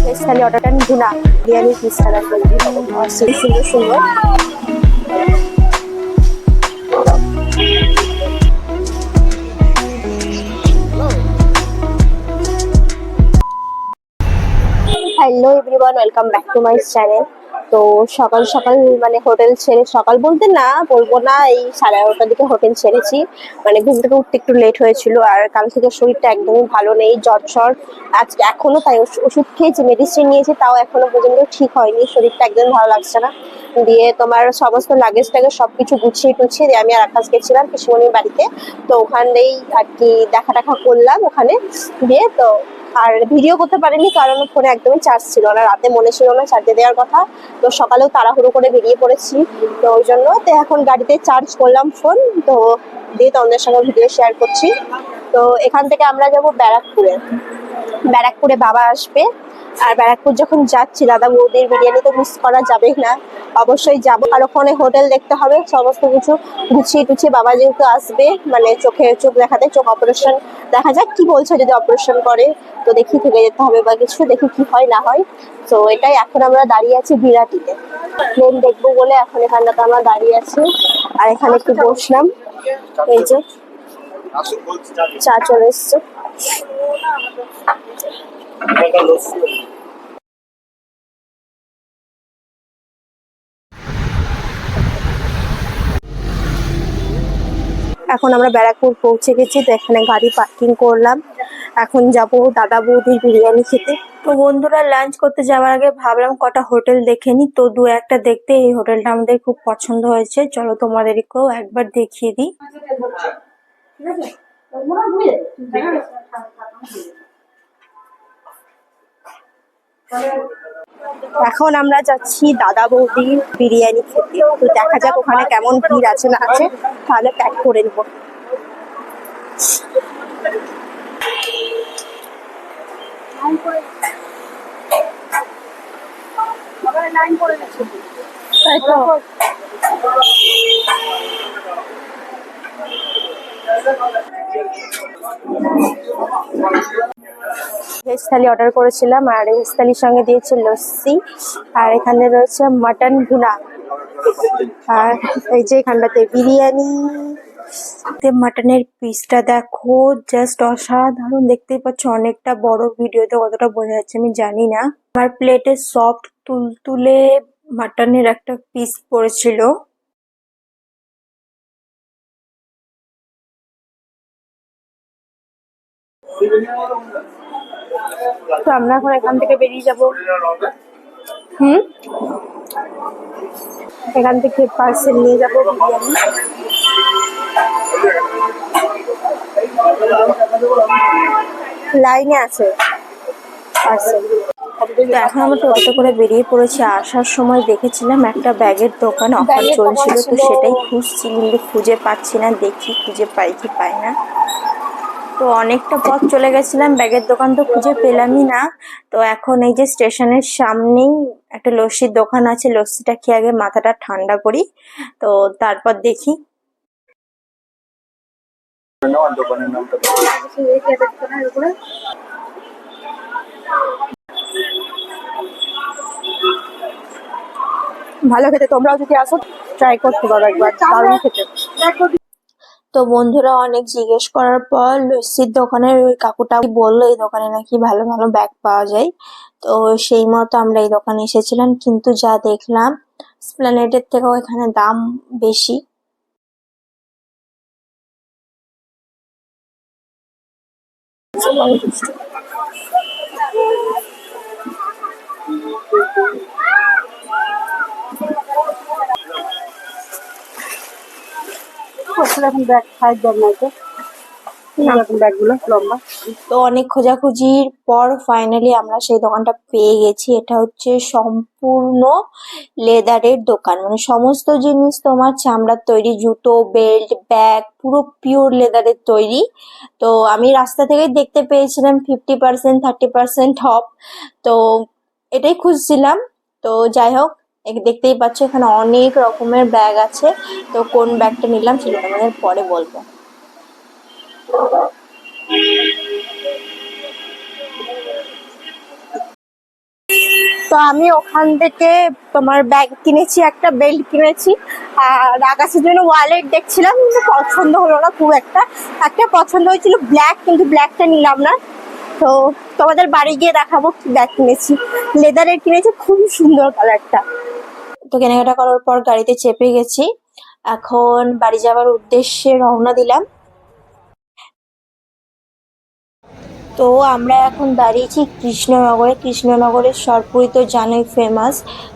Veg থালি অর্ডারটা ভুনা বিরিয়ানি পিসটা দেখো অসীম সুন্দর সুন্দর। Hello everyone welcome back to my channel তো সকাল সকাল মানে হোটেল ছেড়ে সকাল বলতে না বলব না, এই সাড়ে এগারোটার দিকে হোটেল ছেড়েছি। মানে ঘুম থেকে উঠতে একটু লেট হয়েছিল আর কাল থেকে শরীরটা একদমই ভালো নেই, জ্বর জ্বর। আজকে এখনও তাই ওষ- ওষুধ খেয়েছি মেডিসিন নিয়েছি, তাও এখনও পর্যন্ত ঠিক হয়নি, শরীরটা একদম ভালো লাগছে না। দিয়ে তোমার সমস্ত লাগেজ টাগেজ সবকিছু গুছিয়ে টুছিয়ে দিয়ে আমি আর আকাশ গেছিলাম পিসুমনির বাড়িতে। তো ওখানেই আর কি দেখা টাকা করলাম ওখানে। দিয়ে তো আর ভিডিও করতে পারিনি, কারণ ফোনে একদমই চার্জ ছিল না। রাতে মনে ছিল না চার্জে দেওয়ার কথা। তো সকালেও তাড়াহুড়ো করে বেরিয়ে পড়েছি। তো ওই জন্য তো এখন গাড়িতে চার্জ করলাম ফোন তো দিয়ে তোমাদের সঙ্গে ভিডিও শেয়ার করছি। তো এখান থেকে আমরা যাব ব্যারাকপুরে। ব্যারাকপুরে বাবা আসবে। আর ব্যারাকপুর যখন যাচ্ছি, দাদা বৌদির বিরিয়ানি তো মিস করা যাবেই না। অবশ্যই যাব। আর ওখানে হোটেল দেখতে হবে, সমস্ত কিছু গুছিয়ে টুছিয়ে বাবা যেহেতু আসবে মানে চোখে চোখ দেখাতে, চোখ অপারেশন দেখা যাক কি বলছে যদি অপারেশন করে। তো দেখি থেকে যেতে হবে বা কিছু, দেখি কি হয়, না হয়। তো এটাই, এখন আমরা দাঁড়িয়ে আছি বিরাটিতে। প্লেন দেখব বলে এখন এখানটাতে আমরা দাঁড়িয়ে আছি। আর এখানে একটু বসলাম। এই যে চা চলে এসছে। এখন আমরা ব্যারাকপুর পৌঁছে গেছি তো এখানে গাড়ি পার্কিং করলাম। এখন যাব দাদা বৌদি বিরিয়ানি খেতে। তো বন্ধুরা লাঞ্চ করতে যাওয়ার আগে ভাবলাম কটা হোটেল দেখে নি। তো দু একটা দেখতে এই হোটেলটা আমাদের খুব পছন্দ হয়েছে। চলো তোমাদেরকেও একবার দেখিয়ে দিই। এখন আমরা যাচ্ছি দাদা বৌদি বিরিয়ানি খেতে। তো দেখা যাক ওখানে কেমন ভিড় আছে না আছে, তাহলে প্যাক করে নেব। তাই ভেজ থালি অর্ডার করেছিলাম আর ভেজ থালির সঙ্গে দিয়েছে লস্যি। আর এখানে রয়েছে মাটন ভুনা। আর এই যে এখানটাতে বিরিয়ানি। মাটনের পিসটা দেখো জাস্ট অসাধারণ। দেখতেই পাচ্ছ অনেকটা বড় ভিডিওতে কতটা বোঝা যাচ্ছে আমি জানি না। আমার প্লেটে সফট তুলতুলে মাটনের একটা পিস পড়েছিল। তো আমরা এখন এখান থেকে বেরিয়ে যাব। হুম? এখান থেকে পার্সেল নিয়ে যাব বিরিয়ানি। লাইনে আছে পার্সেল তো এখন আমরা টোটোতে করে বেরিয়ে পড়েছি। আসার সময় দেখেছিলাম একটা ব্যাগের দোকান অফার চলছিল। তো সেটাই খুঁজছি কিন্তু খুঁজে পাচ্ছি না। দেখি খুঁজে পাই কি পাই না। তো অনেকটা পথ চলে গেছিলাম, ব্যাগের দোকান তো খুঁজে পেলামই না। তো এখন এই যে স্টেশনের সামনেই একটা লস্যির দোকান আছে, লস্যিটা খেয়ে আগে মাথাটা ঠান্ডা করি, তো তারপর দেখি। ভালো খেতে, তোমরাও যদি আসো ট্রাই করতে পারো একবার, দারুণ খেতে। তো বন্ধুরা অনেক জিজ্ঞেস করার পর লস্যির দোকানের ওই কাকুটা বলল, এই দোকানে নাকি ভালো ভালো ব্যাগ পাওয়া যায়। তো সেই মতো আমরা এই দোকানে এসেছিলাম, কিন্তু যা দেখলাম স্প্ল্যানেটের থেকেও এখানে দাম বেশি। তো? অনেক খোঁজাখুঁজির পর ফাইনালি আমরা সেই দোকানটা পেয়ে গেছি। এটা হচ্ছে সম্পূর্ণ লেদারের দোকান। মানে সমস্ত জিনিস তোমার চামড়ার তৈরি, জুতো বেল্ট ব্যাগ পুরো পিওর লেদারের তৈরি। তো আমি রাস্তা থেকে দেখতে পেয়েছিলাম fifty percent thirty percent off তো এটাই খুঁজছিলাম। তো যাই হোক দেখতেই পাচ্ছ এখানে অনেক রকমের ব্যাগ আছে। তো কোন ব্যাগটা নিলাম সেটা তোমাদের পরে বলব। তো আমি ওখান থেকে তোমার ব্যাগ কিনেছি, একটা বেল্ট কিনেছি। আর আকাশের জন্য ওয়ালেট দেখছিলাম পছন্দ হলো না খুব একটা। একটা পছন্দ হয়েছিল ব্ল্যাক, কিন্তু ব্ল্যাকটা নিলাম না। তো তোমাদের বাড়ি গিয়ে দেখাবো কি ব্যাগ কিনেছি। লেদারের কিনেছি খুব সুন্দর কালারটা। তো কেনাকাটা করার পর গাড়িতে চেপে গেছি। এখন বাড়ি যাওয়ার উদ্দেশ্যে রওনা দিলাম। তো আমরা এখন দাঁড়িয়েছি কৃষ্ণনগরে। কৃষ্ণনগরের সরপুরি তো জানোই ফেমাস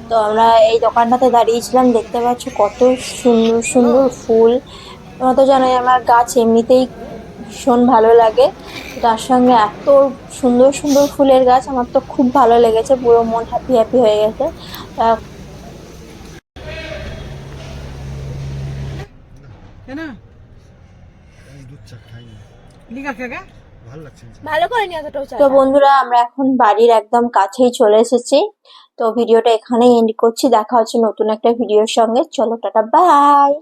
তো আমরা এই দোকানটাতে দাঁড়িয়েছিলাম। দেখতে পাচ্ছ কত সুন্দর সুন্দর ফুল। তোমরা তো জানোই আমার গাছ এমনিতেই ভীষণ ভালো লাগে। তার সঙ্গে এত সুন্দর সুন্দর ফুলের গাছ। আমার তো খুব ভালো লেগেছে। পুরো মন হ্যাপি হ্যাপি হয়ে গেছে। তা না দুধ চা খাই না। লিখা খেয়ে ভালো লাগছে করে তো বন্ধুরা আমরা এখন বাড়ির একদম কাছেই চলে এসেছি। তো ভিডিওটা এখানেই এন্ড করছি। দেখা হচ্ছে নতুন একটা ভিডিওর সঙ্গে। চলো টাটা বাই